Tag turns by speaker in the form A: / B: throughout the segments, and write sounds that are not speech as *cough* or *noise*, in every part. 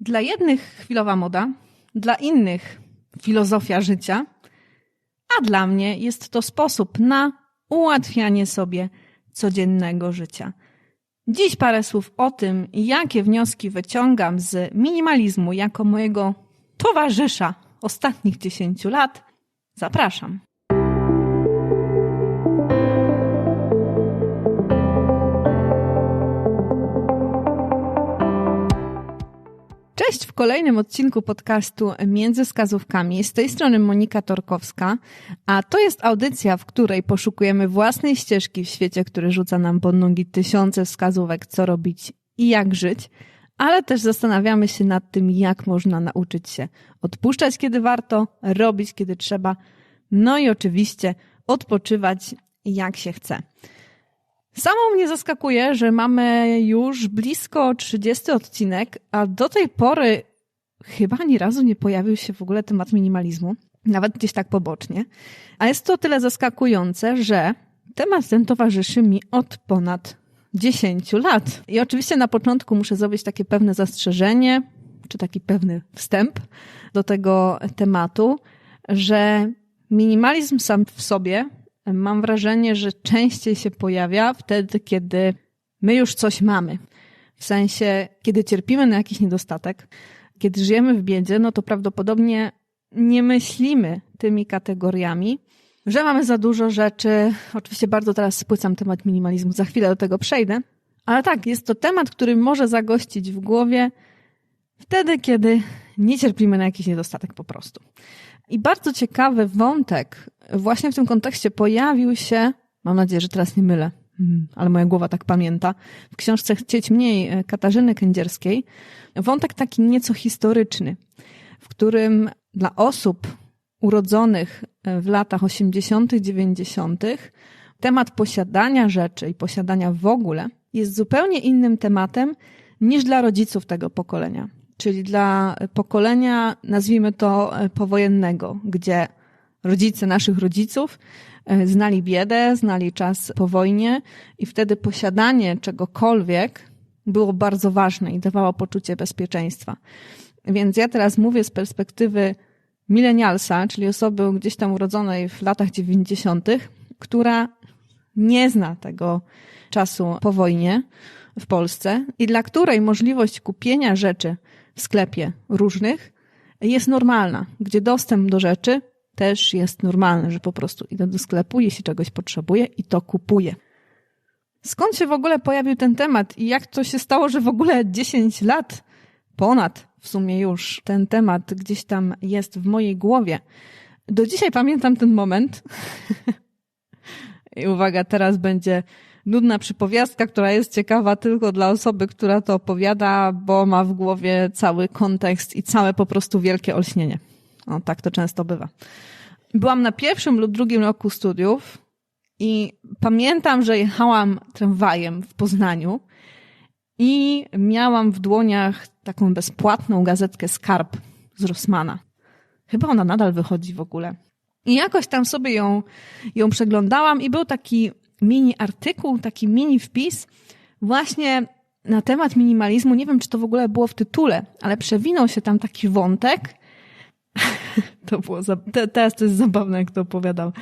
A: Dla jednych chwilowa moda, dla innych filozofia życia, a dla mnie jest to sposób na ułatwianie sobie codziennego życia. Dziś parę słów o tym, jakie wnioski wyciągam z minimalizmu jako mojego towarzysza ostatnich 10 lat. Zapraszam. Cześć w kolejnym odcinku podcastu Między Wskazówkami. Z tej strony Monika Torkowska, a to jest audycja, w której poszukujemy własnej ścieżki w świecie, który rzuca nam pod nogi tysiące wskazówek, co robić i jak żyć, ale też zastanawiamy się nad tym, jak można nauczyć się odpuszczać, kiedy warto, robić, kiedy trzeba, no i oczywiście odpoczywać, jak się chce. Samo mnie zaskakuje, że mamy już blisko 30 odcinek, a do tej pory chyba ani razu nie pojawił się w ogóle temat minimalizmu, nawet gdzieś tak pobocznie. A jest to tyle zaskakujące, że temat ten towarzyszy mi od ponad 10 lat. I oczywiście na początku muszę zrobić takie pewne zastrzeżenie, czy taki pewny wstęp do tego tematu, że minimalizm sam w sobie mam wrażenie, że częściej się pojawia wtedy, kiedy my już coś mamy. W sensie, kiedy cierpimy na jakiś niedostatek, kiedy żyjemy w biedzie, no to prawdopodobnie nie myślimy tymi kategoriami, że mamy za dużo rzeczy. Oczywiście bardzo teraz spłycam temat minimalizmu, za chwilę do tego przejdę. Ale tak, jest to temat, który może zagościć w głowie wtedy, kiedy nie cierpimy na jakiś niedostatek po prostu. I bardzo ciekawy wątek właśnie w tym kontekście pojawił się, mam nadzieję, że teraz nie mylę, hmm, ale moja głowa tak pamięta, w książce Chcieć Mniej e, Katarzyny Kędzierskiej, wątek taki nieco historyczny, w którym dla osób urodzonych e, w latach 80., 90., temat posiadania rzeczy i posiadania w ogóle jest zupełnie innym tematem niż dla rodziców tego pokolenia. Czyli dla pokolenia, nazwijmy to e, powojennego, gdzie rodzice naszych rodziców e, znali biedę, znali czas po wojnie i wtedy posiadanie czegokolwiek było bardzo ważne i dawało poczucie bezpieczeństwa. Więc ja teraz mówię z perspektywy milenialsa, czyli osoby gdzieś tam urodzonej w latach 90., która nie zna tego czasu po wojnie w Polsce i dla której możliwość kupienia rzeczy w sklepie różnych jest normalna, gdzie dostęp do rzeczy też jest normalny, że po prostu idę do sklepu, jeśli czegoś potrzebuję i to kupuję. Skąd się w ogóle pojawił ten temat i jak to się stało, że w ogóle 10 lat ponad w sumie już ten temat gdzieś tam jest w mojej głowie. Do dzisiaj pamiętam ten moment. *laughs* I uwaga, teraz będzie nudna przypowiastka, która jest ciekawa tylko dla osoby, która to opowiada, bo ma w głowie cały kontekst i całe po prostu wielkie olśnienie. O, tak to często bywa. Byłam na pierwszym lub drugim roku studiów i pamiętam, że jechałam tramwajem w Poznaniu i miałam w dłoniach taką bezpłatną gazetkę Skarb z Rossmana. Chyba ona nadal wychodzi w ogóle. I jakoś tam sobie ją, ją przeglądałam i był taki mini artykuł, taki mini wpis właśnie na temat minimalizmu. Nie wiem, czy to w ogóle było w tytule, ale przewinął się tam taki wątek, *laughs* to było, te, teraz to jest zabawne, jak to opowiadam.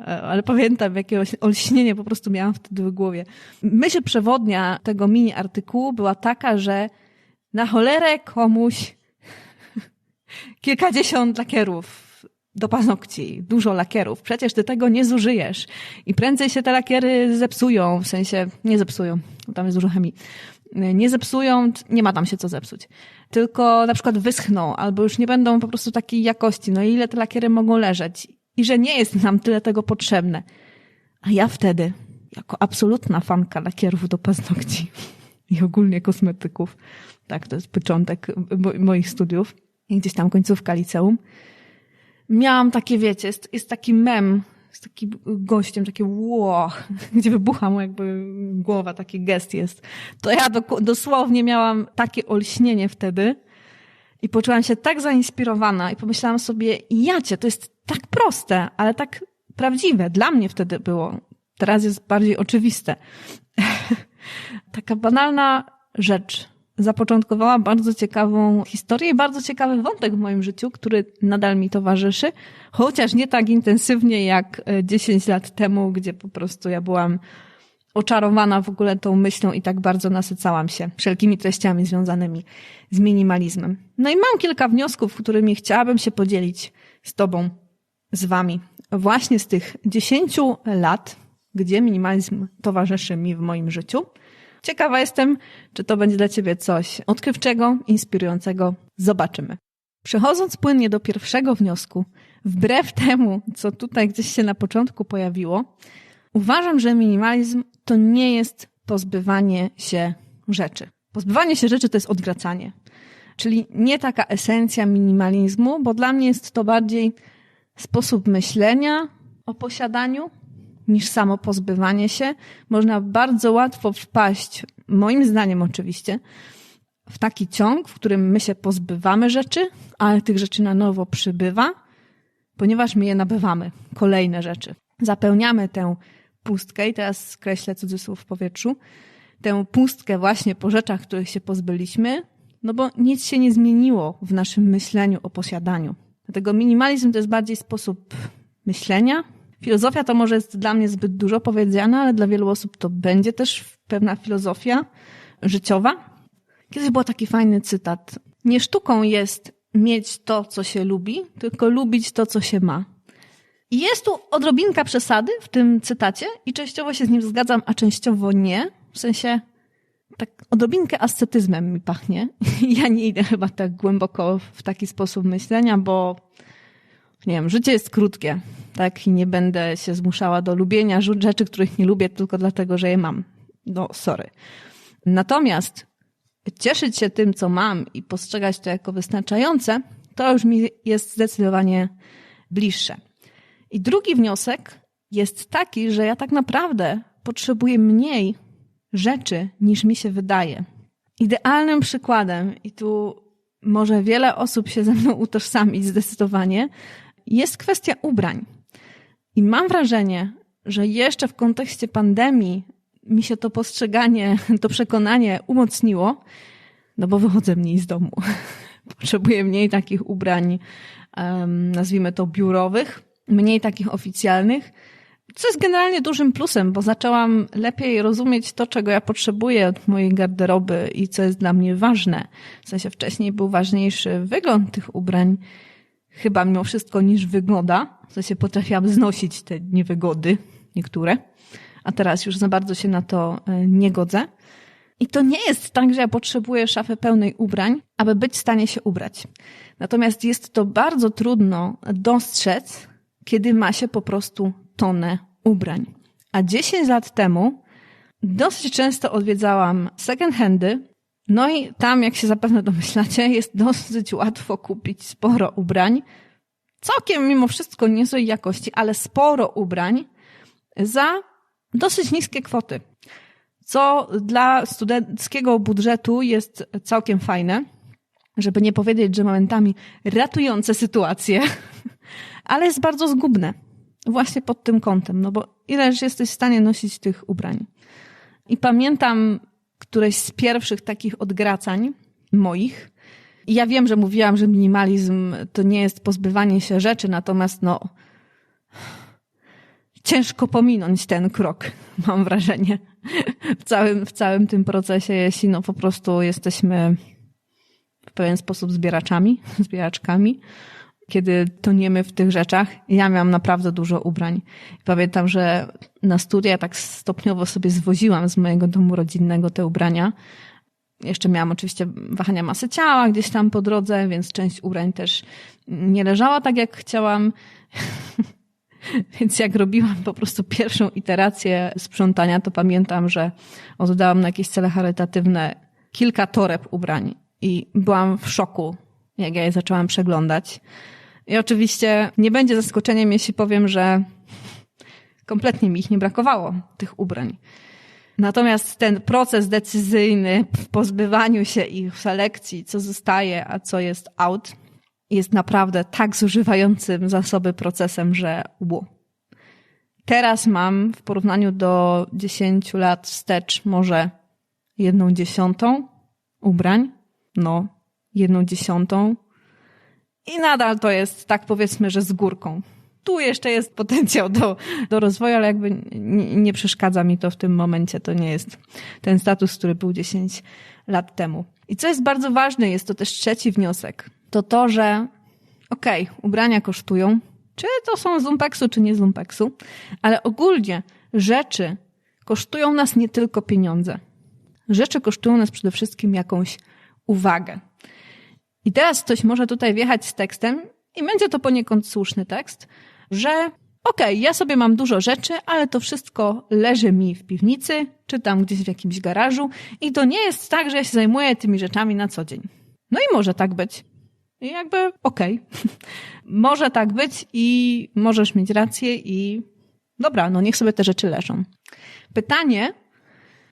A: E, ale pamiętam, jakie olśnienie po prostu miałam wtedy w głowie. Myśl przewodnia tego mini artykułu była taka, że na cholerę komuś *laughs* kilkadziesiąt lakierów do paznokci, dużo lakierów. Przecież ty tego nie zużyjesz. I prędzej się te lakiery zepsują, w sensie nie zepsują, tam jest dużo chemii. Nie zepsują, nie ma tam się co zepsuć tylko na przykład wyschną albo już nie będą po prostu takiej jakości. No i ile te lakiery mogą leżeć? I że nie jest nam tyle tego potrzebne. A ja wtedy, jako absolutna fanka lakierów do paznokci *laughs* i ogólnie kosmetyków, tak, to jest początek moich studiów i gdzieś tam końcówka liceum, miałam takie, wiecie, jest, jest taki mem z takim gościem, takie ło, *laughs* gdzie wybucha mu jakby głowa, taki gest jest. To ja do, dosłownie miałam takie olśnienie wtedy i poczułam się tak zainspirowana i pomyślałam sobie, jacie, to jest tak proste, ale tak prawdziwe. Dla mnie wtedy było. Teraz jest bardziej oczywiste. *laughs* Taka banalna rzecz, zapoczątkowała bardzo ciekawą historię i bardzo ciekawy wątek w moim życiu, który nadal mi towarzyszy, chociaż nie tak intensywnie jak 10 lat temu, gdzie po prostu ja byłam oczarowana w ogóle tą myślą i tak bardzo nasycałam się wszelkimi treściami związanymi z minimalizmem. No i mam kilka wniosków, którymi chciałabym się podzielić z Tobą, z Wami. Właśnie z tych 10 lat, gdzie minimalizm towarzyszy mi w moim życiu. Ciekawa jestem, czy to będzie dla Ciebie coś odkrywczego, inspirującego. Zobaczymy. Przechodząc płynnie do pierwszego wniosku, wbrew temu, co tutaj gdzieś się na początku pojawiło, uważam, że minimalizm to nie jest pozbywanie się rzeczy. Pozbywanie się rzeczy to jest odwracanie. Czyli nie taka esencja minimalizmu, bo dla mnie jest to bardziej sposób myślenia o posiadaniu niż samo pozbywanie się. Można bardzo łatwo wpaść, moim zdaniem oczywiście, w taki ciąg, w którym my się pozbywamy rzeczy, ale tych rzeczy na nowo przybywa, ponieważ my je nabywamy. Kolejne rzeczy. Zapełniamy tę pustkę, i teraz skreślę cudzysłów w powietrzu, tę pustkę właśnie po rzeczach, których się pozbyliśmy, no bo nic się nie zmieniło w naszym myśleniu o posiadaniu. Dlatego minimalizm to jest bardziej sposób myślenia. Filozofia to może jest dla mnie zbyt dużo powiedziane, ale dla wielu osób to będzie też pewna filozofia życiowa. Kiedyś był taki fajny cytat. Nie sztuką jest mieć to, co się lubi, tylko lubić to, co się ma. I jest tu odrobinka przesady w tym cytacie i częściowo się z nim zgadzam, a częściowo nie. W sensie tak odrobinkę ascetyzmem mi pachnie. *laughs* Ja nie idę chyba tak głęboko w taki sposób myślenia, bo nie wiem, życie jest krótkie, tak? I nie będę się zmuszała do lubienia rzeczy, których nie lubię tylko dlatego, że je mam. No, sorry. Natomiast cieszyć się tym, co mam i postrzegać to jako wystarczające, to już mi jest zdecydowanie bliższe. I drugi wniosek jest taki, że ja tak naprawdę potrzebuję mniej rzeczy niż mi się wydaje. Idealnym przykładem, i tu może wiele osób się ze mną *laughs* utożsamić zdecydowanie, jest kwestia ubrań. I mam wrażenie, że jeszcze w kontekście pandemii mi się to postrzeganie, *laughs* to przekonanie umocniło, no bo wychodzę mniej z domu. *laughs* Potrzebuję mniej takich ubrań, nazwijmy to biurowych, mniej takich oficjalnych, co jest generalnie dużym plusem, bo zaczęłam lepiej rozumieć to, czego ja potrzebuję od mojej garderoby i co jest dla mnie ważne. W sensie wcześniej był ważniejszy wygląd tych ubrań, chyba mimo wszystko, niż wygoda. W sensie potrafiłam znosić te niewygody, niektóre, a teraz już za bardzo się na to e, nie godzę. I to nie jest tak, że ja potrzebuję szafy pełnej ubrań, aby być w stanie się ubrać. Natomiast jest to bardzo trudno dostrzec, kiedy ma się po prostu tonę ubrań. A 10 lat temu dosyć często odwiedzałam second handy, no i tam, jak się zapewne domyślacie, *laughs* jest dosyć łatwo kupić sporo ubrań. Całkiem mimo wszystko niezłej jakości, ale sporo ubrań za dosyć niskie kwoty. Co dla studenckiego budżetu jest całkiem fajne, żeby nie powiedzieć, że momentami ratujące sytuację, *laughs* ale jest bardzo zgubne. Właśnie pod tym kątem, no bo ileż jesteś w stanie nosić tych ubrań. I pamiętam któreś z pierwszych takich odgracań moich. Ja wiem, że mówiłam, że minimalizm to nie jest pozbywanie się rzeczy, natomiast no, ciężko pominąć ten krok, *laughs* mam wrażenie, w całym, w całym tym procesie, jeśli no po prostu jesteśmy w pewien sposób zbieraczami, *laughs* zbieraczkami kiedy toniemy w tych rzeczach. Ja miałam naprawdę dużo ubrań. Pamiętam, że na studia tak stopniowo sobie zwoziłam z mojego domu rodzinnego te ubrania. Jeszcze miałam oczywiście wahania masy ciała gdzieś tam po drodze, więc część ubrań też nie leżała tak, jak chciałam. *laughs* Więc jak robiłam po prostu pierwszą iterację sprzątania, to pamiętam, że oddałam na jakieś cele charytatywne kilka toreb ubrań i byłam w szoku, jak ja je zaczęłam przeglądać. I oczywiście nie będzie zaskoczeniem, jeśli powiem, że kompletnie mi ich nie brakowało, tych ubrań. Natomiast ten proces decyzyjny w pozbywaniu się ich, w selekcji, co zostaje, a co jest out, jest naprawdę tak zużywającym zasoby procesem, że ło. Teraz mam w porównaniu do 10 lat wstecz może jedną dziesiątą ubrań, no, jedną dziesiątą. I nadal to jest tak powiedzmy, że z górką. Tu jeszcze jest potencjał do, do rozwoju, ale jakby nie, nie przeszkadza mi to w tym momencie. To nie jest ten status, który był 10 lat temu. I co jest bardzo ważne, jest to też trzeci wniosek. To to, że okej, okay, ubrania kosztują, czy to są z lumpeksu, czy nie z lumpeksu, ale ogólnie rzeczy kosztują nas nie tylko pieniądze. Rzeczy kosztują nas przede wszystkim jakąś uwagę. I teraz ktoś może tutaj wjechać z tekstem i będzie to poniekąd słuszny tekst, że okej, okay, ja sobie mam dużo rzeczy, ale to wszystko leży mi w piwnicy, czy tam gdzieś w jakimś garażu i to nie jest tak, że ja się zajmuję tymi rzeczami na co dzień. No i może tak być. I jakby okej. Okay. *laughs* może tak być i możesz mieć rację i dobra, no niech sobie te rzeczy leżą. Pytanie,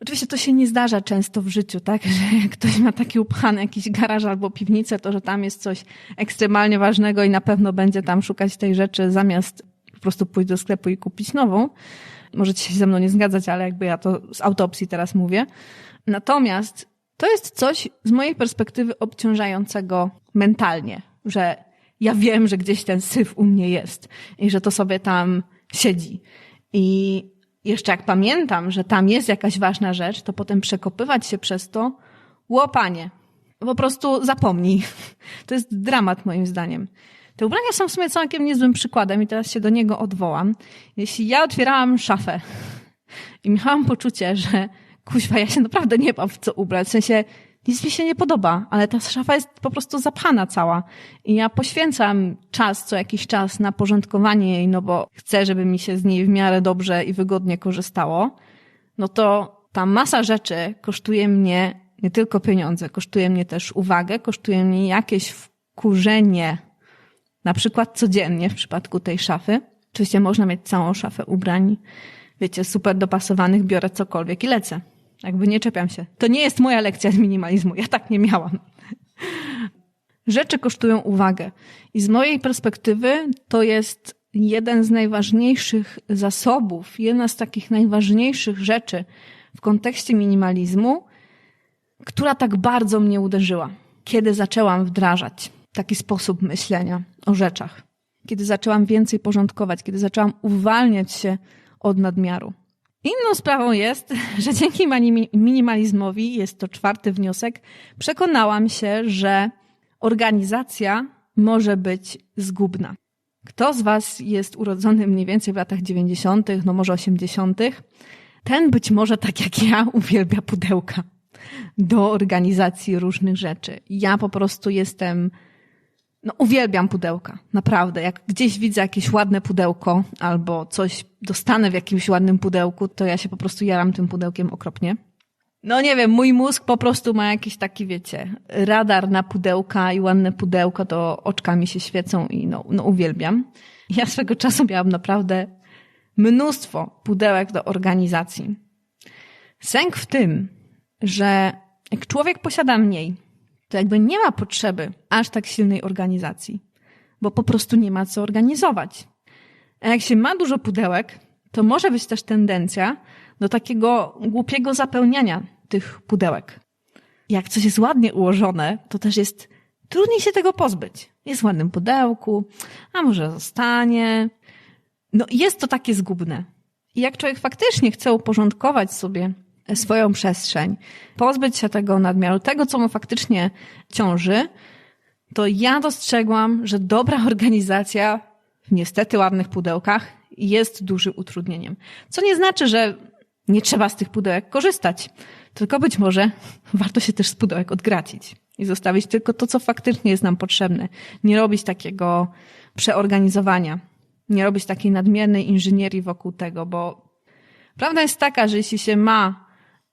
A: Oczywiście to się nie zdarza często w życiu, tak? *laughs* Że ktoś ma taki upchany jakiś garaż albo piwnicę, to że tam jest coś ekstremalnie ważnego i na pewno będzie tam szukać tej rzeczy zamiast po prostu pójść do sklepu i kupić nową. Możecie się ze mną nie zgadzać, ale jakby ja to z autopsji teraz mówię. Natomiast to jest coś z mojej perspektywy obciążającego mentalnie, że ja wiem, że gdzieś ten syf u mnie jest i że to sobie tam siedzi. I jeszcze jak pamiętam, że tam jest jakaś ważna rzecz, to potem przekopywać się przez to, łopanie. Po prostu zapomnij. *laughs* To jest dramat moim zdaniem. Te ubrania są w sumie całkiem niezłym przykładem i teraz się do niego odwołam. Jeśli ja otwierałam szafę *laughs* i miałam poczucie, że kuźwa, ja się naprawdę nie mam w co ubrać, w sensie nic mi się nie podoba, ale ta szafa jest po prostu zapchana cała. I ja poświęcam czas, co jakiś czas na porządkowanie jej, no bo chcę, żeby mi się z niej w miarę dobrze i wygodnie korzystało. No to ta masa rzeczy kosztuje mnie nie tylko pieniądze, kosztuje mnie też uwagę, kosztuje mnie jakieś wkurzenie, na przykład codziennie w przypadku tej szafy. Oczywiście można mieć całą szafę ubrań, wiecie, super dopasowanych, biorę cokolwiek i lecę. Jakby nie czepiam się. To nie jest moja lekcja z minimalizmu. Ja tak nie miałam. Rzeczy kosztują uwagę. I z mojej perspektywy to jest jeden z najważniejszych zasobów, jedna z takich najważniejszych rzeczy w kontekście minimalizmu, która tak bardzo mnie uderzyła, kiedy zaczęłam wdrażać taki sposób myślenia o rzeczach, kiedy zaczęłam więcej porządkować, kiedy zaczęłam uwalniać się od nadmiaru. Inną sprawą jest, *laughs* że dzięki minimalizmowi, jest to czwarty wniosek, przekonałam się, że organizacja może być zgubna. Kto z Was jest urodzony mniej więcej w latach 90., no może 80., ten być może tak jak ja *laughs* uwielbia pudełka do organizacji różnych rzeczy. Ja po prostu jestem no, uwielbiam pudełka, naprawdę. Jak gdzieś widzę jakieś ładne pudełko albo coś dostanę w jakimś ładnym pudełku, to ja się po prostu jaram tym pudełkiem okropnie. No nie wiem, mój mózg po prostu ma jakiś taki, wiecie, radar na pudełka i ładne pudełko, to oczkami się świecą i no, no uwielbiam. Ja swego czasu miałam naprawdę mnóstwo pudełek do organizacji. Sęk w tym, że jak człowiek posiada mniej, to jakby nie ma potrzeby aż tak silnej organizacji, bo po prostu nie ma co organizować. A jak się ma dużo pudełek, to może być też tendencja do takiego głupiego zapełniania tych pudełek. Jak coś jest ładnie ułożone, to też jest trudniej się tego pozbyć. Jest w ładnym pudełku, a może zostanie. No jest to takie zgubne. I jak człowiek faktycznie chce uporządkować sobie swoją przestrzeń, pozbyć się tego nadmiaru, tego, co mu faktycznie ciąży, to ja dostrzegłam, że dobra *laughs* organizacja w niestety ładnych pudełkach jest dużym utrudnieniem. Co nie znaczy, że nie trzeba z tych pudełek korzystać, tylko być może *laughs* warto się też z pudełek odgracić i zostawić tylko to, co faktycznie jest nam potrzebne. Nie robić takiego przeorganizowania, nie robić takiej nadmiernej inżynierii wokół tego, bo prawda jest taka, że jeśli się ma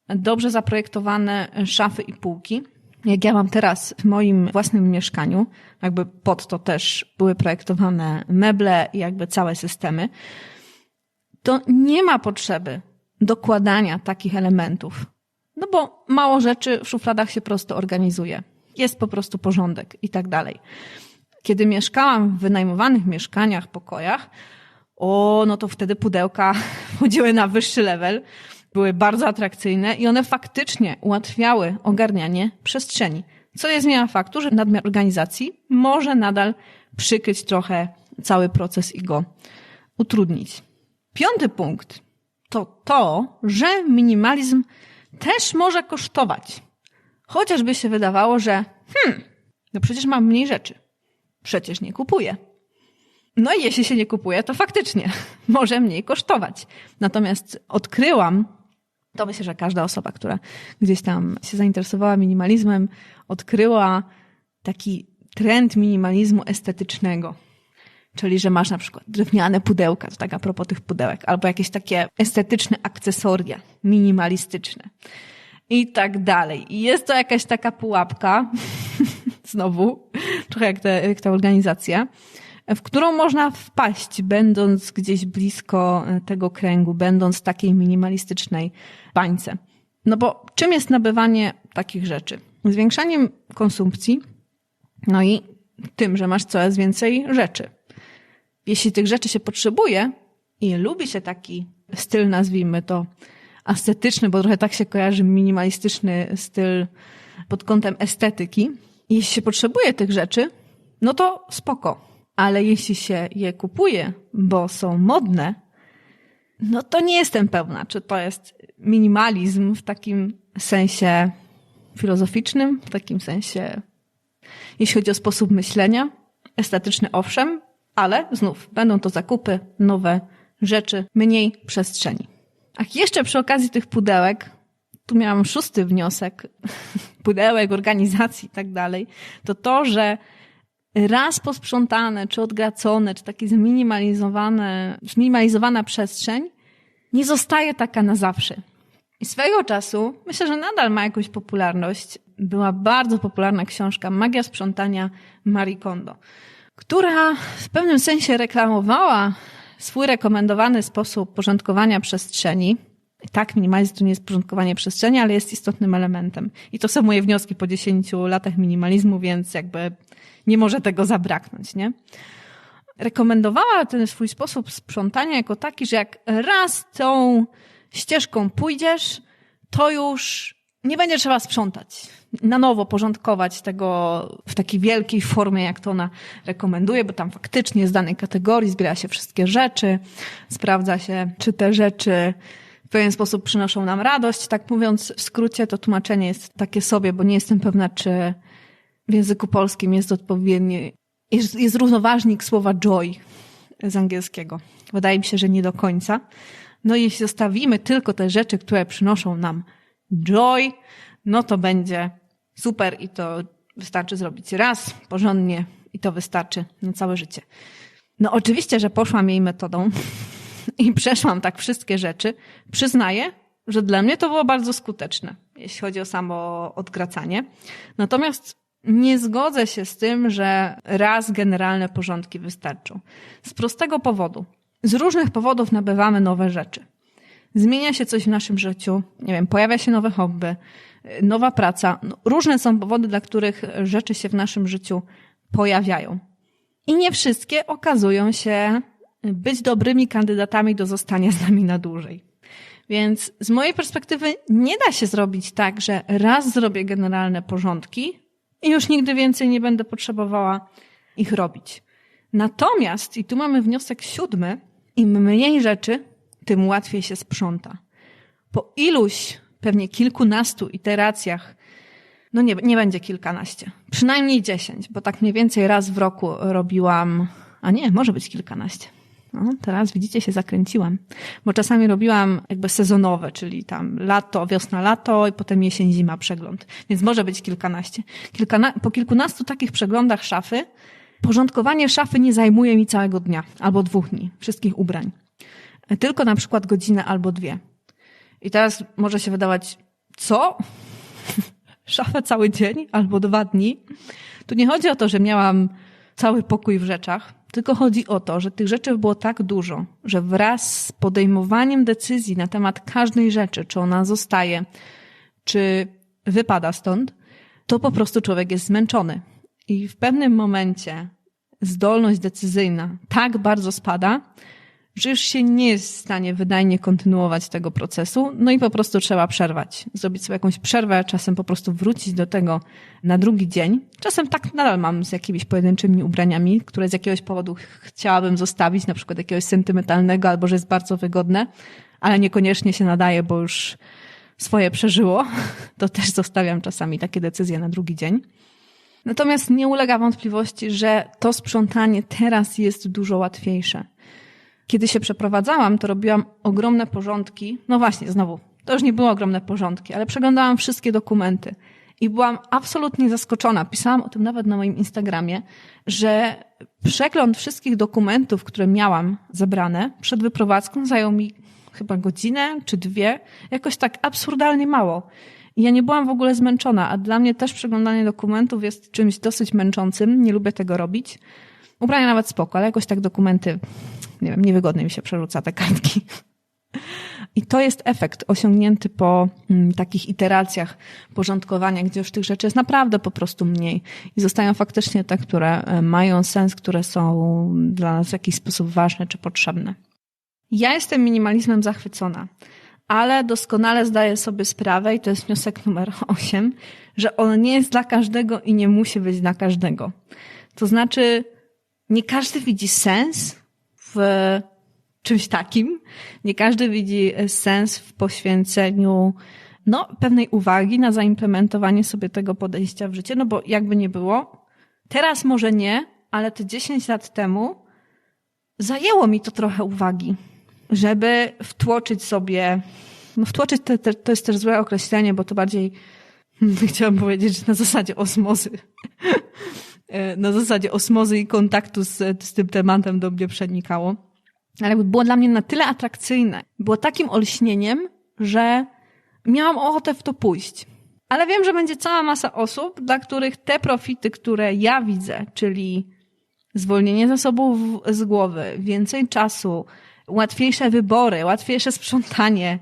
A: dobrze zaprojektowane szafy i półki. Jak ja mam teraz w moim własnym mieszkaniu, jakby pod to też były projektowane meble i jakby całe systemy, to nie ma potrzeby dokładania takich elementów. No bo mało rzeczy w szufladach się prosto organizuje. Jest po prostu porządek i tak dalej. Kiedy mieszkałam w wynajmowanych mieszkaniach, pokojach, o, no to wtedy pudełka *laughs* wchodziły na wyższy level były bardzo atrakcyjne i one faktycznie ułatwiały ogarnianie przestrzeni. Co nie zmienia faktu, że nadmiar organizacji może nadal przykryć trochę cały proces i go utrudnić. Piąty punkt to to, że minimalizm też może kosztować. Chociażby się wydawało, że hmm, no przecież mam mniej rzeczy. Przecież nie kupuję. No i jeśli się nie kupuje, to faktycznie *laughs* może mniej kosztować. Natomiast odkryłam, to myślę, że każda osoba, która gdzieś tam się zainteresowała minimalizmem, odkryła taki trend minimalizmu estetycznego. Czyli, że masz na przykład drewniane pudełka, to tak a propos tych pudełek, albo jakieś takie estetyczne akcesoria, minimalistyczne i tak dalej. I jest to jakaś taka pułapka, *laughs* znowu, trochę jak, te, jak ta organizacja, w którą można wpaść, będąc gdzieś blisko tego kręgu, będąc w takiej minimalistycznej bańce. No bo czym jest nabywanie takich rzeczy? Zwiększaniem konsumpcji, no i tym, że masz coraz więcej rzeczy. Jeśli tych rzeczy się potrzebuje i lubi się taki styl, nazwijmy to estetyczny, bo trochę tak się kojarzy minimalistyczny styl pod kątem estetyki. Jeśli się potrzebuje tych rzeczy, no to spoko. Ale jeśli się je kupuje, bo są modne, no to nie jestem pewna, czy to jest minimalizm w takim sensie filozoficznym, w takim sensie, jeśli chodzi o sposób myślenia. Estetyczny owszem, ale znów będą to zakupy, nowe rzeczy, mniej przestrzeni. A jeszcze przy okazji tych pudełek, tu miałam szósty wniosek, *laughs* pudełek, organizacji i tak dalej, to to, że raz posprzątane, czy odgracone, czy takie zminimalizowane, zminimalizowana przestrzeń nie zostaje taka na zawsze. I swego czasu, myślę, że nadal ma jakąś popularność, była bardzo popularna książka Magia sprzątania Marie Kondo, która w pewnym sensie reklamowała swój rekomendowany sposób porządkowania przestrzeni. Tak, minimalizm to nie jest porządkowanie przestrzeni, ale jest istotnym elementem. I to są moje wnioski po 10 latach minimalizmu, więc jakby nie może tego zabraknąć, nie? Rekomendowała ten swój sposób sprzątania jako taki, że jak raz tą ścieżką pójdziesz, to już nie będzie trzeba sprzątać. Na nowo porządkować tego w takiej wielkiej formie, jak to ona rekomenduje, bo tam faktycznie z danej kategorii zbiera się wszystkie rzeczy, sprawdza się, czy te rzeczy w pewien sposób przynoszą nam radość. Tak mówiąc w skrócie, to tłumaczenie jest takie sobie, bo nie jestem pewna, czy w języku polskim jest odpowiedni, jest, jest równoważnik słowa joy z angielskiego. Wydaje mi się, że nie do końca. No jeśli zostawimy tylko te rzeczy, które przynoszą nam joy, no to będzie super i to wystarczy zrobić raz porządnie i to wystarczy na całe życie. No oczywiście, że poszłam jej metodą i przeszłam tak wszystkie rzeczy. Przyznaję, że dla mnie to było bardzo skuteczne, jeśli chodzi o samo odgracanie. Natomiast nie zgodzę się z tym, że raz generalne porządki wystarczą. Z prostego powodu. Z różnych powodów nabywamy nowe rzeczy. Zmienia się coś w naszym życiu, nie wiem, pojawia się nowe hobby, nowa praca. No, różne są powody, dla których rzeczy się w naszym życiu pojawiają. I nie wszystkie okazują się być dobrymi kandydatami do zostania z nami na dłużej. Więc z mojej perspektywy nie da się zrobić tak, że raz zrobię generalne porządki i już nigdy więcej nie będę potrzebowała ich robić. Natomiast, i tu mamy wniosek siódmy, im mniej rzeczy, tym łatwiej się sprząta. Po iluś, pewnie kilkunastu iteracjach, no nie, nie będzie kilkanaście, przynajmniej dziesięć, bo tak mniej więcej raz w roku robiłam, a nie, może być kilkanaście. No, teraz widzicie, się zakręciłam, bo czasami robiłam jakby sezonowe, czyli tam lato, wiosna, lato i potem jesień, zima przegląd. Więc może być kilkanaście. Kilkana po kilkunastu takich przeglądach szafy, porządkowanie szafy nie zajmuje mi całego dnia albo dwóch dni, wszystkich ubrań. Tylko na przykład godzinę albo dwie. I teraz może się wydawać, co? *laughs* Szafę cały dzień albo dwa dni? Tu nie chodzi o to, że miałam cały pokój w rzeczach, tylko chodzi o to, że tych rzeczy było tak dużo, że wraz z podejmowaniem decyzji na temat każdej rzeczy, czy ona zostaje, czy wypada stąd, to po prostu człowiek jest zmęczony. I w pewnym momencie zdolność decyzyjna tak bardzo spada, że już się nie jest w stanie wydajnie kontynuować tego procesu, no i po prostu trzeba przerwać. Zrobić sobie jakąś przerwę, czasem po prostu wrócić do tego na drugi dzień. Czasem tak nadal mam z jakimiś pojedynczymi ubraniami, które z jakiegoś powodu chciałabym zostawić, na przykład jakiegoś sentymentalnego, albo że jest bardzo wygodne, ale niekoniecznie się nadaje, bo już swoje przeżyło. *laughs* To też zostawiam czasami takie decyzje na drugi dzień. Natomiast nie ulega wątpliwości, że to sprzątanie teraz jest dużo łatwiejsze. Kiedy się przeprowadzałam, to robiłam ogromne porządki. No właśnie, znowu, to już nie były ogromne porządki, ale przeglądałam wszystkie dokumenty. I byłam absolutnie zaskoczona. Pisałam o tym nawet na moim Instagramie, że przegląd wszystkich dokumentów, które miałam zebrane przed wyprowadzką zajął mi chyba godzinę czy dwie. Jakoś tak absurdalnie mało. Ja nie byłam w ogóle zmęczona, a dla mnie też przeglądanie dokumentów jest czymś dosyć męczącym. Nie lubię tego robić. Ubrania nawet spoko, ale jakoś tak dokumenty, nie wiem, niewygodnie mi się przerzuca te kartki. I to jest efekt osiągnięty po mm, takich iteracjach porządkowania, gdzie już tych rzeczy jest naprawdę po prostu mniej i zostają faktycznie te, które e, mają sens, które są dla nas w jakiś sposób ważne czy potrzebne. Ja jestem minimalizmem zachwycona, ale doskonale zdaję sobie sprawę, i to jest wniosek numer 8, że on nie jest dla każdego i nie musi być dla każdego. To znaczy, nie każdy widzi sens w czymś takim. Nie każdy widzi sens w poświęceniu no, pewnej uwagi na zaimplementowanie sobie tego podejścia w życie, no bo jakby nie było, teraz może nie, ale te 10 lat temu zajęło mi to trochę uwagi, żeby wtłoczyć sobie, no wtłoczyć to, to jest też złe określenie, bo to bardziej *laughs* chciałam powiedzieć, że na zasadzie osmozy E, na zasadzie osmozy i kontaktu z, z tym tematem do mnie przenikało. Ale było dla mnie na tyle atrakcyjne, było takim olśnieniem, że miałam ochotę w to pójść. Ale wiem, że będzie cała masa osób, dla których te profity, które ja widzę, czyli zwolnienie zasobów z głowy, więcej czasu, łatwiejsze wybory, łatwiejsze sprzątanie,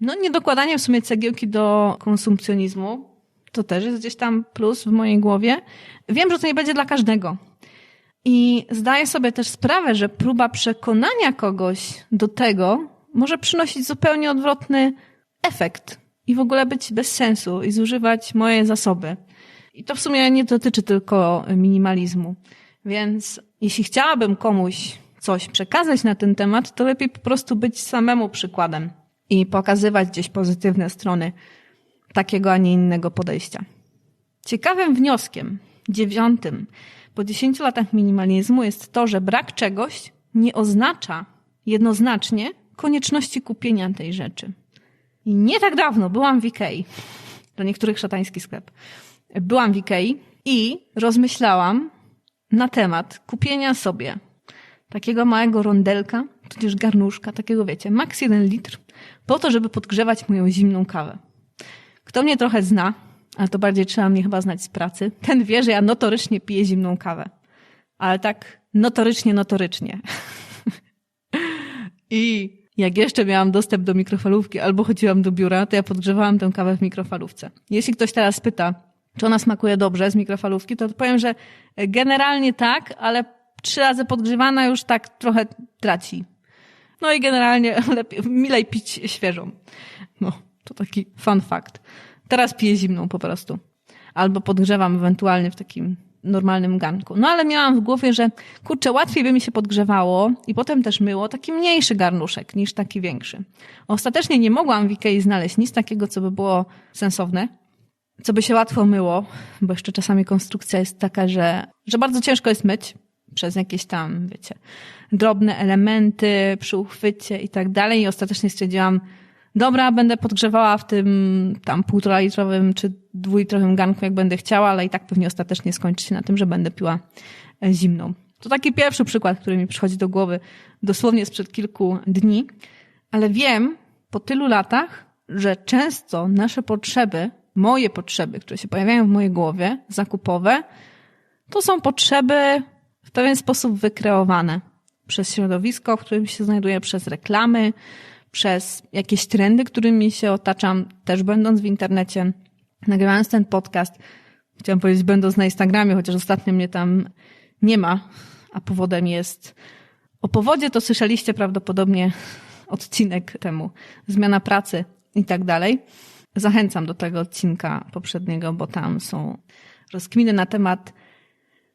A: no nie dokładanie w sumie cegiełki do konsumpcjonizmu, to też jest gdzieś tam plus w mojej głowie. Wiem, że to nie będzie dla każdego. I zdaję sobie też sprawę, że próba przekonania kogoś do tego może przynosić zupełnie odwrotny efekt i w ogóle być bez sensu i zużywać moje zasoby. I to w sumie nie dotyczy tylko minimalizmu. Więc jeśli chciałabym komuś coś przekazać na ten temat, to lepiej po prostu być samemu przykładem i pokazywać gdzieś pozytywne strony takiego, a nie innego podejścia. Ciekawym wnioskiem, dziewiątym, po dziesięciu latach minimalizmu jest to, że brak czegoś nie oznacza jednoznacznie konieczności kupienia tej rzeczy. I nie tak dawno byłam w Ikei, do niektórych szatański sklep. Byłam w Ikei i rozmyślałam na temat kupienia sobie takiego małego rondelka, tudzież garnuszka, takiego wiecie, maks jeden litr, po to, żeby podgrzewać moją zimną kawę. Kto mnie trochę zna, ale to bardziej trzeba mnie chyba znać z pracy, ten wie, że ja notorycznie piję zimną kawę. Ale tak notorycznie, notorycznie. *laughs* I jak jeszcze miałam dostęp do mikrofalówki albo chodziłam do biura, to ja podgrzewałam tę kawę w mikrofalówce. Jeśli ktoś teraz pyta, czy ona smakuje dobrze z mikrofalówki, to powiem, że generalnie tak, ale trzy razy podgrzewana już tak trochę traci. No i generalnie *laughs* lepiej, milej pić świeżą. No, to taki fun fact. Teraz piję zimną po prostu. Albo podgrzewam ewentualnie w takim normalnym garnku. No ale miałam w głowie, że kurczę, łatwiej by mi się podgrzewało i potem też myło taki mniejszy garnuszek niż taki większy. Ostatecznie nie mogłam w Ikei znaleźć nic takiego, co by było sensowne, co by się łatwo myło, bo jeszcze czasami konstrukcja jest taka, że, że bardzo ciężko jest myć przez jakieś tam, wiecie, drobne elementy przy uchwycie i tak dalej i ostatecznie stwierdziłam, dobra, będę podgrzewała w tym tam półtora litrowym czy dwulitrowym garnku, jak będę chciała, ale i tak pewnie ostatecznie skończy się na tym, że będę piła e, zimną. To taki pierwszy przykład, który mi przychodzi do głowy dosłownie sprzed kilku dni, ale wiem po tylu latach, że często nasze potrzeby, moje potrzeby, które się pojawiają w mojej głowie, zakupowe, to są potrzeby w pewien sposób wykreowane przez środowisko, w którym się znajduję, przez reklamy, przez jakieś trendy, którymi się otaczam, też będąc w internecie, nagrywając ten podcast. Chciałam powiedzieć, będąc na Instagramie, chociaż ostatnio mnie tam nie ma, a powodem jest O powodzie to słyszeliście prawdopodobnie odcinek temu. Zmiana pracy i tak dalej. Zachęcam do tego odcinka poprzedniego, bo tam są rozkminy na temat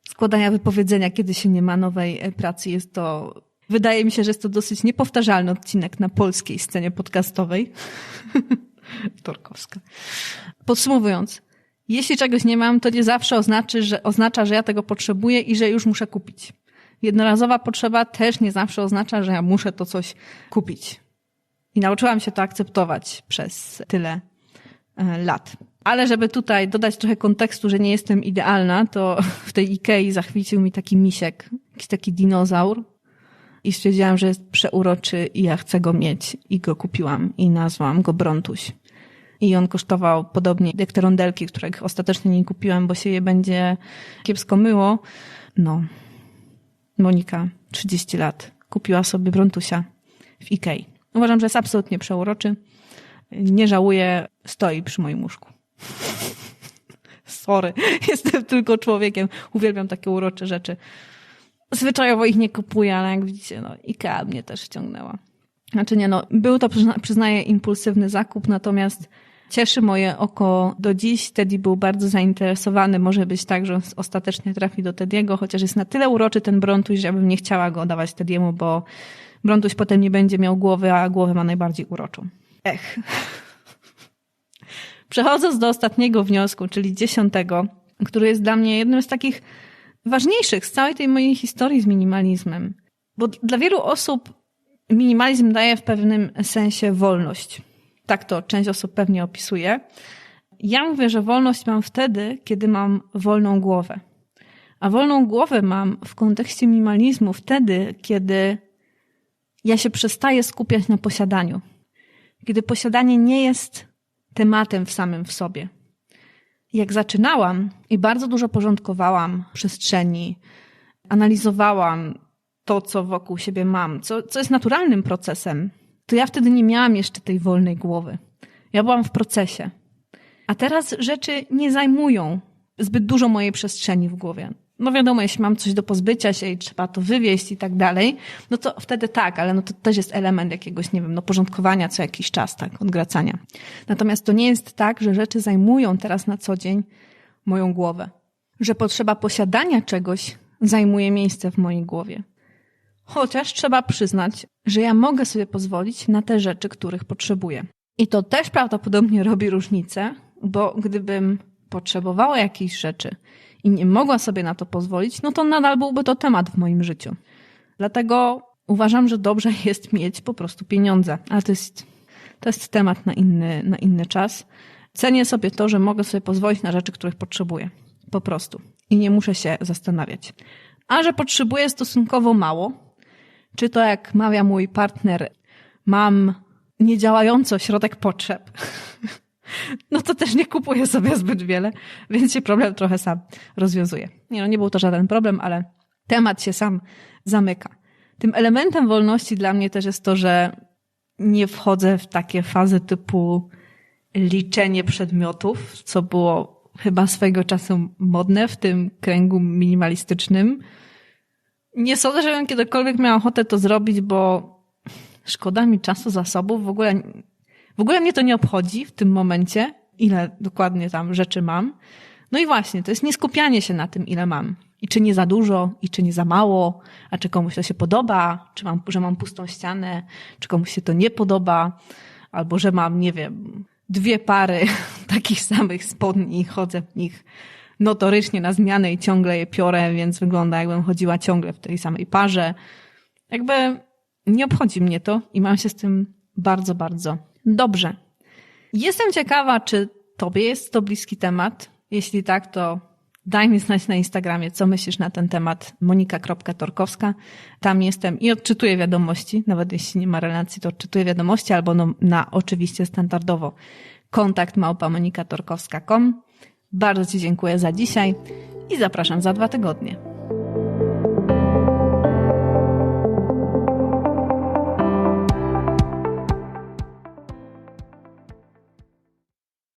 A: składania wypowiedzenia, kiedy się nie ma nowej pracy. Jest to, wydaje mi się, że jest to dosyć niepowtarzalny odcinek na polskiej scenie podcastowej. *laughs* Torkowska. Podsumowując, jeśli czegoś nie mam, to nie zawsze oznacza że, oznacza, że ja tego potrzebuję i że już muszę kupić. Jednorazowa potrzeba też nie zawsze oznacza, że ja muszę to coś kupić. I nauczyłam się to akceptować przez tyle e, lat. Ale żeby tutaj dodać trochę kontekstu, że nie jestem idealna, to w tej Ikei zachwycił mi taki misiek, jakiś taki dinozaur. I stwierdziłam, że jest przeuroczy i ja chcę go mieć. I go kupiłam i nazwałam go Brontuś. I on kosztował podobnie jak te rondelki, których ostatecznie nie kupiłam, bo się je będzie kiepsko myło. No. Monika, 30 lat, kupiła sobie Brontusia w Ikei. Uważam, że jest absolutnie przeuroczy. Nie żałuję, stoi przy moim łóżku. *laughs* Sorry, *laughs* jestem tylko człowiekiem. Uwielbiam takie urocze rzeczy. Zwyczajowo ich nie kupuję, ale jak widzicie, no IKEA mnie też ściągnęła. Znaczy nie, no, był to, przyznaję, impulsywny zakup, natomiast cieszy moje oko do dziś. Teddy był bardzo zainteresowany. Może być tak, że ostatecznie trafi do Tediego, chociaż jest na tyle uroczy ten Brontuś, że ja bym nie chciała go dawać Tediemu, bo Brontuś potem nie będzie miał głowy, a głowę ma najbardziej uroczą. Ech. Przechodząc do ostatniego wniosku, czyli dziesiątego, który jest dla mnie jednym z takich ważniejszych z całej tej mojej historii z minimalizmem. Bo dla wielu osób minimalizm daje w pewnym sensie wolność. Tak to część osób pewnie opisuje. Ja mówię, że wolność mam wtedy, kiedy mam wolną głowę. A wolną głowę mam w kontekście minimalizmu wtedy, kiedy ja się przestaję skupiać na posiadaniu. Kiedy posiadanie nie jest tematem w samym w sobie. Jak zaczynałam i bardzo dużo porządkowałam przestrzeni, analizowałam to, co wokół siebie mam, co, co jest naturalnym procesem, to ja wtedy nie miałam jeszcze tej wolnej głowy. Ja byłam w procesie. A teraz rzeczy nie zajmują zbyt dużo mojej przestrzeni w głowie. No wiadomo, jeśli mam coś do pozbycia się i trzeba to wywieźć i tak dalej, no to wtedy tak, ale no to też jest element jakiegoś, nie wiem, no porządkowania co jakiś czas, tak, odgracania. Natomiast to nie jest tak, że rzeczy zajmują teraz na co dzień moją głowę. Że potrzeba posiadania czegoś zajmuje miejsce w mojej głowie. Chociaż trzeba przyznać, że ja mogę sobie pozwolić na te rzeczy, których potrzebuję. I to też prawdopodobnie robi różnicę, bo gdybym potrzebowała jakiejś rzeczy i nie mogła sobie na to pozwolić, no to nadal byłby to temat w moim życiu. Dlatego uważam, że dobrze *laughs* jest mieć po prostu pieniądze, ale to jest, to jest temat na inny, na inny czas. Cenię sobie to, że mogę sobie pozwolić na rzeczy, których potrzebuję. Po prostu. I nie muszę się zastanawiać. A że potrzebuję stosunkowo mało, czy to jak mawia mój partner, mam niedziałający ośrodek potrzeb, *laughs* no to też nie kupuję sobie zbyt wiele, więc się problem trochę sam rozwiązuje. Nie, no nie był to żaden problem, ale temat się sam zamyka. Tym elementem wolności dla mnie też jest to, że nie wchodzę w takie fazy typu liczenie przedmiotów, co było chyba swego czasu modne w tym kręgu minimalistycznym. Nie sądzę, żebym kiedykolwiek miała ochotę to zrobić, bo szkoda mi czasu, zasobów, w ogóle w ogóle mnie to nie obchodzi w tym momencie, ile dokładnie tam rzeczy mam. No i właśnie, to jest nieskupianie się na tym, ile mam. I czy nie za dużo, i czy nie za mało, a czy komuś to się podoba, czy mam, że mam pustą ścianę, czy komuś się to nie podoba, albo że mam, nie wiem, dwie pary *laughs* takich samych spodni i chodzę w nich notorycznie na zmianę i ciągle je piorę, więc wygląda jakbym chodziła ciągle w tej samej parze. Jakby nie obchodzi mnie to i mam się z tym bardzo, bardzo Dobrze. Jestem ciekawa, czy Tobie jest to bliski temat. Jeśli tak, to daj mi znać na Instagramie, co myślisz na ten temat. Monika.torkowska. Tam jestem i odczytuję wiadomości. Nawet jeśli nie ma relacji, to odczytuję wiadomości albo no, na oczywiście standardowo kontakt małpa monikatorkowska.com. Bardzo Ci dziękuję za dzisiaj i zapraszam za dwa tygodnie.